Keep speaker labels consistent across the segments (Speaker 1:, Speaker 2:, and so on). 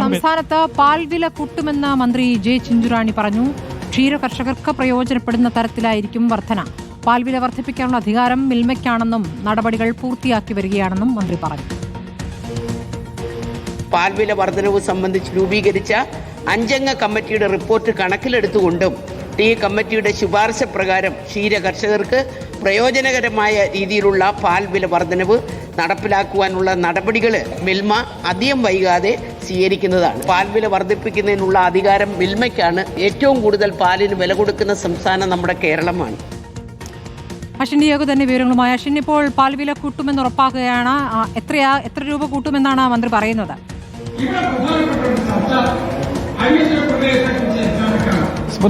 Speaker 1: സംസ്ഥാനത്ത് പാൽ വില കൂട്ടുമെന്ന് മന്ത്രി ജെ ചിഞ്ചുറാണി പറഞ്ഞു. ക്ഷീര കർഷകർക്ക് പ്രയോജനപ്പെടുന്ന തരത്തിലായിരിക്കും വർധന. പാൽ വില വർദ്ധിപ്പിക്കാനുള്ള അധികാരം മിൽമയ്ക്കാണെന്നും നടപടികൾ പൂർത്തിയാക്കി വരികയാണെന്നും മന്ത്രി പറഞ്ഞു.
Speaker 2: പാൽ വില വർധനവ് സംബന്ധിച്ച് രൂപീകരിച്ച അഞ്ചംഗ കമ്മിറ്റിയുടെ റിപ്പോർട്ട് കണക്കിലെടുത്തുകൊണ്ടും ഈ കമ്മിറ്റിയുടെ ശുപാർശ പ്രകാരം ക്ഷീര കർഷകർക്ക് പ്രയോജനകരമായ രീതിയിലുള്ള പാൽ വില വർധനവ് നടപ്പിലാക്കുവാനുള്ള നടപടികൾ മിൽമ അധികം വൈകാതെ സ്വീകരിക്കുന്നതാണ്. പാൽ വില വർദ്ധിപ്പിക്കുന്നതിനുള്ള അധികാരം മിൽമയ്ക്കാണ്. ഏറ്റവും കൂടുതൽ പാലിന് വില കൊടുക്കുന്ന സംസ്ഥാനം നമ്മുടെ കേരളമാണ്.
Speaker 1: അശ്വിൻ ഡിയോഗ തന്നെ വിവരങ്ങളുമായി. അശ്വിൻ ഇപ്പോൾ പാൽ വില കൂട്ടുമെന്ന് ഉറപ്പാക്കുകയാണ്. എത്രയാ എത്ര രൂപ കൂട്ടുമെന്നാണ് മന്ത്രി പറയുന്നത്?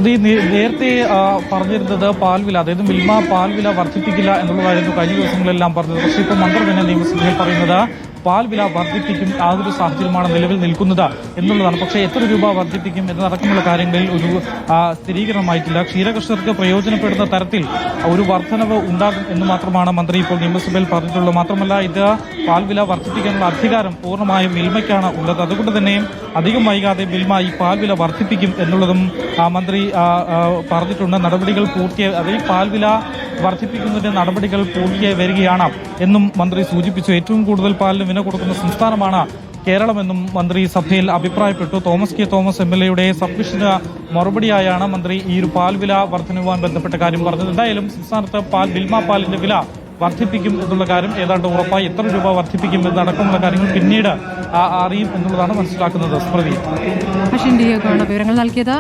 Speaker 3: നേ- നേരത്തെ പറഞ്ഞിരുന്നത് പാൽവില അതായത് മിൽമ പാൽവില വർദ്ധിപ്പിക്കില്ല എന്നുള്ളതായിരുന്നു കഴിഞ്ഞ ദിവസങ്ങളെല്ലാം പറഞ്ഞത്. പക്ഷേ ഇപ്പോൾ മന്ത്രി തന്നെ നിയമസഭയിൽ പറയുന്നത് പാൽവില വർദ്ധിപ്പിക്കും ആ ഒരു സാഹചര്യമാണ് നിലവിൽ നിൽക്കുന്നത് എന്നുള്ളതാണ്. പക്ഷേ എത്ര രൂപ വർദ്ധിപ്പിക്കും എന്നതടക്കമുള്ള കാര്യങ്ങളിൽ ഒരു സ്ഥിരീകരണമായിട്ടില്ല. ക്ഷീരകർഷകർക്ക് പ്രയോജനപ്പെടുന്ന തരത്തിൽ ഒരു വർധനവ് ഉണ്ടാകും എന്ന് മാത്രമാണ് മന്ത്രി ഇപ്പോൾ നിയമസഭയിൽ പറഞ്ഞിട്ടുള്ളത്. മാത്രമല്ല ഇത് പാൽ വില വർദ്ധിപ്പിക്കാനുള്ള അധികാരം പൂർണമായും മിൽമയ്ക്കാണ് ഉള്ളത്. അതുകൊണ്ട് തന്നെ അധികം വൈകാതെ മിൽമ ഈ പാൽ വില വർദ്ധിപ്പിക്കും എന്നുള്ളതും മന്ത്രി പറഞ്ഞിട്ടുണ്ട്. നടപടികൾ പൂർത്തിയായി അതിൽ പാൽ പാൽവില വർദ്ധിപ്പിക്കുന്നതിന്റെ നടപടികൾ പൂർത്തിയായി വരികയാണ് എന്നും മന്ത്രി സൂചിപ്പിച്ചു. ഏറ്റവും കൂടുതൽ പാലിന് വില കൊടുക്കുന്ന സംസ്ഥാനമാണ് കേരളമെന്നും മന്ത്രി സഭയിൽ അഭിപ്രായപ്പെട്ടു. Thomas K. Thomas M L എയുടെ സബ്മിഷന് മറുപടിയായാണ് മന്ത്രി ഈ ഒരു പാൽ വില വർധനവുമായി ബന്ധപ്പെട്ട കാര്യം പറഞ്ഞത്. എന്തായാലും സംസ്ഥാനത്ത് പാൽ മിൽമ പാലിന്റെ വില വർദ്ധിപ്പിക്കും എന്നുള്ള കാര്യം ഏതാണ്ട് ഉറപ്പായി. എത്ര രൂപ വർദ്ധിപ്പിക്കും എന്നടക്കമുള്ള കാര്യങ്ങൾ പിന്നീട് അറിയും എന്നുള്ളതാണ് മനസ്സിലാക്കുന്നത്. സ്മൃതി.
Speaker 1: വിവരങ്ങൾ നൽകിയത്.